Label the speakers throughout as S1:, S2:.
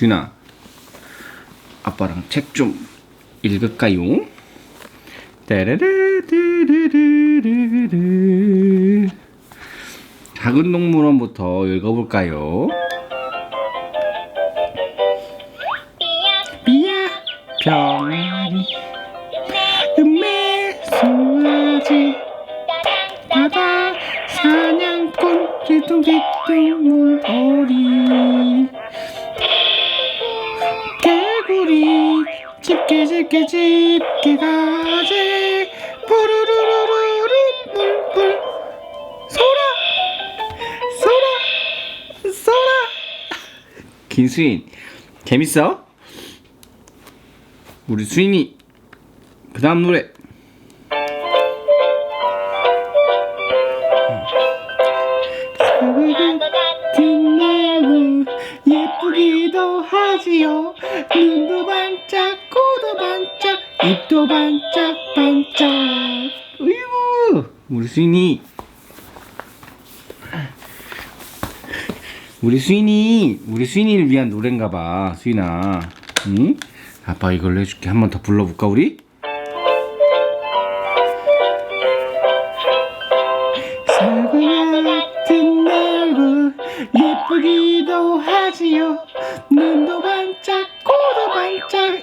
S1: 수인아 아빠랑 책 좀 읽을까요? 작은 동물원부터 읽어볼까요? 삐야. 병아리. 음메 송아지. 바다 사냥꾼 뒤뚱뒤뚱 물오리 집게 집게 가지 푸르르르르르 물물 소라 소라 소라 김수인 재밌어? 우리 수인이 그 다음 노래 예쁘기도 하지요 반짝 반짝. 으이구 우리 수인이. 우리 수인이. 우리 수인이를 위한 노래인가 봐 수인아. 응? 아빠 이걸로 해줄게. 한 번 더 불러볼까 우리?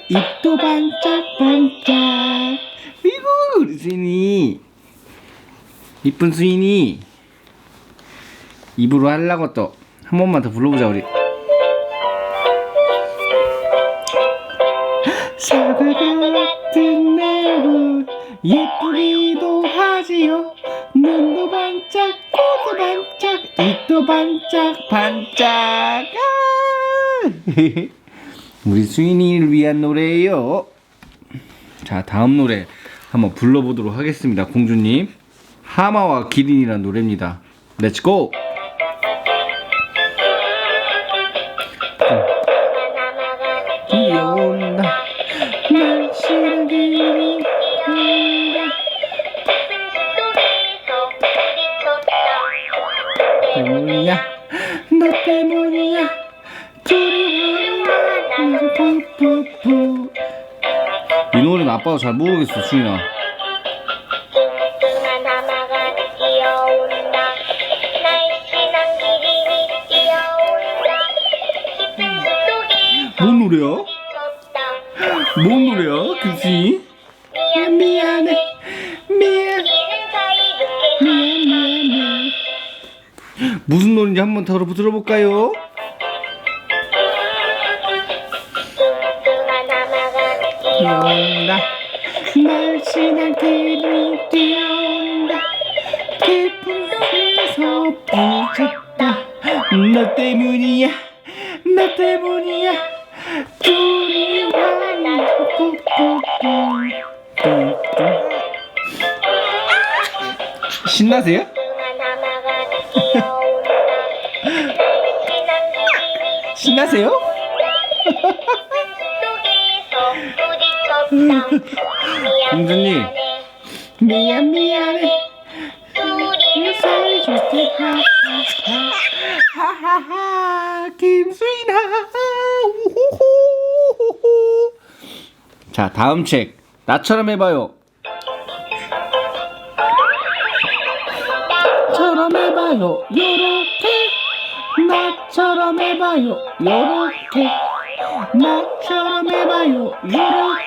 S1: 입도 반짝 반짝. 이구 우리 수인이. 이쁜 수인이. 입으로 하려고 또 한 번만 더 불러보자 우리. 사과 같은 내로 예쁘기도 하지요. 눈도 반짝 코도 반짝 입도 반짝 반짝. 아! 우리 수인이를 위한 노래예요. 자 다음 노래 한번 불러보도록 하겠습니다. 공주님. 하마와 기린이란 노래입니다. 렛츠고 뛰어온다 날씨를 기린다 때문이야. 너 때문이야. 둘이 뿌뿌뿌뿌 이 노래는 아빠도 잘 모르겠어 수인아 뭔 노래야? 뭔 노래야? 그치? 미안해 미안 미안 미안 미안 무슨 노래인지 한번 들어볼까요?
S2: 뛰어온다.
S1: 날씬한 길이 뛰어온다. 깊은 곳에서 비쳤다. 너 때문이야 나 때문이야. 둘이 만나서 신나세요? 신나세요? 공주님.
S2: 미안
S1: 미안해.
S2: 우리는
S1: 사이좋게 하하하. 김수인아. 우호호호호. 자 다음 책. 나처럼 해봐요. 나처럼 해봐요. 요렇게. 나처럼 해봐요. 요렇게. 나처럼 해봐요. 요렇게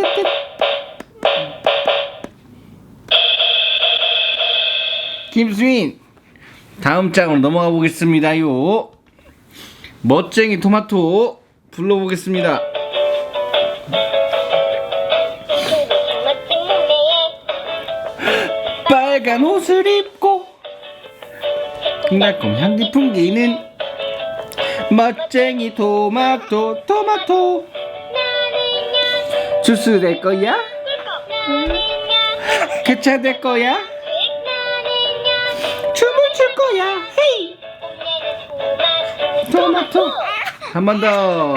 S1: 김수인 다음 장으로 넘어가 보겠습니다요. 멋쟁이 토마토 불러보겠습니다. 빨간 옷을 입고 달콤 향기 풍기는 멋쟁이 토마토 토마토. 주스 될 거야? 개차 될 거야? 거야 헤이. 토마토. 한 번 더.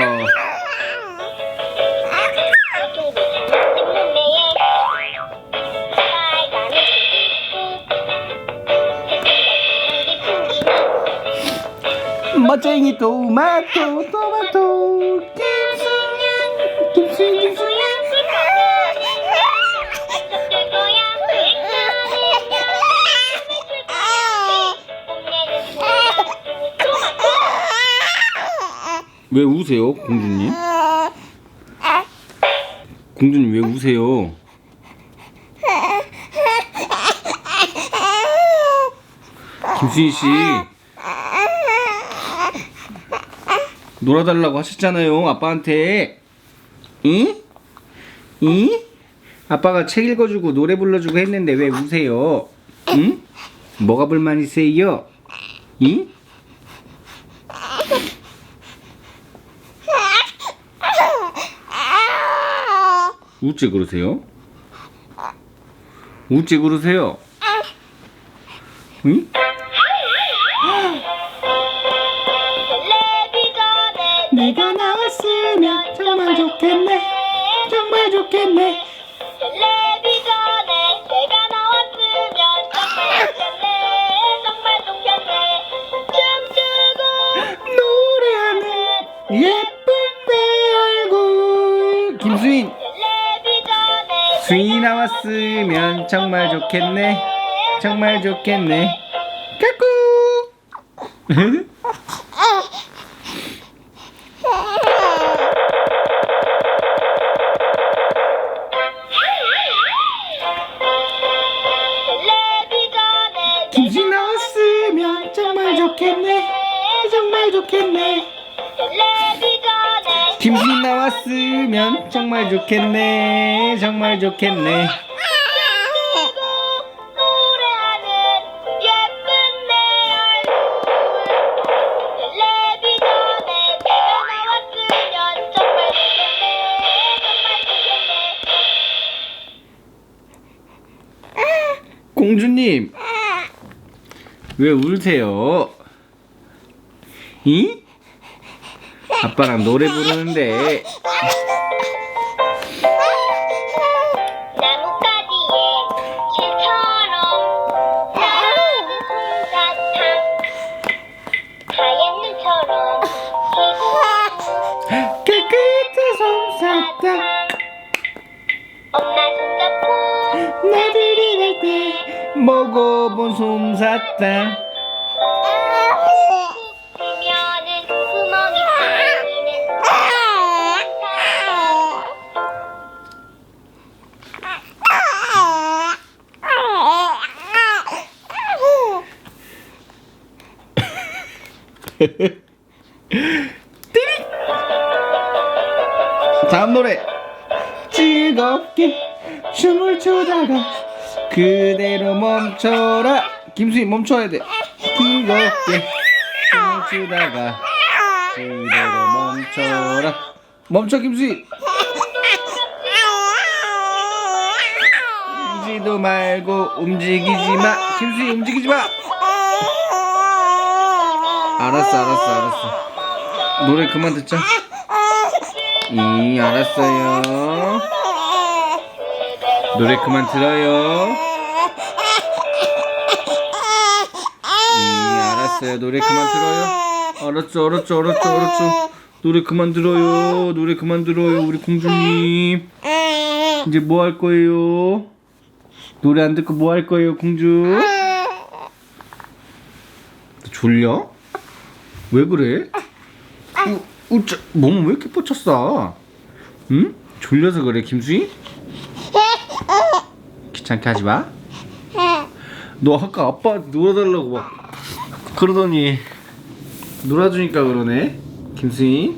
S1: 멋쟁이 토마토 토마토 김승 왜 우세요 공주님? 공주님 왜 우세요? 김수희 씨 놀아달라고 하셨잖아요 아빠한테 응? 응? 아빠가 책 읽어주고 노래 불러주고 했는데 왜 우세요? 응? 뭐가 불만이세요? 응? 우째 그러세요? 우째 그러세요? 응? 내가 나왔으면 정말 좋겠네 정말 좋겠네 수인이 나왔으면 정말 좋겠네. 정말 좋겠네. 까꿍 정말 좋겠네 정말 좋겠네 공주님 왜 울세요? 이? 아빠랑 노래 부르는데 먹어본 솜사탕.
S2: 구멍이
S1: 다음 노래. 즐겁게 춤을 추다가 그대로 멈춰라. 김수희 멈춰야 돼. 즐겁게 춤을 추다가 그대로 멈춰라. 멈춰 김수희. 움직이도 말고 움직이지 마. 김수희 움직이지 마. 알았어 알았어 알았어. 노래 그만 듣자. 이 알았어요 노래 그만 들어요. 이 알았어요. 노래 그만 들어요. 알았죠 알았죠 알았죠 알았죠. 노래 그만 들어요. 노래 그만 들어요 우리 공주님. 이제 뭐 할 거예요? 노래 안 듣고 뭐 할 거예요 공주? 졸려? 왜 그래? 우, 우짜 몸은 왜 이렇게 뻗쳤어? 응? 졸려서 그래 김수희 귀찮게 하지 마. 너 아까 아빠 놀아달라고 막 그러더니 놀아주니까 그러네 김수희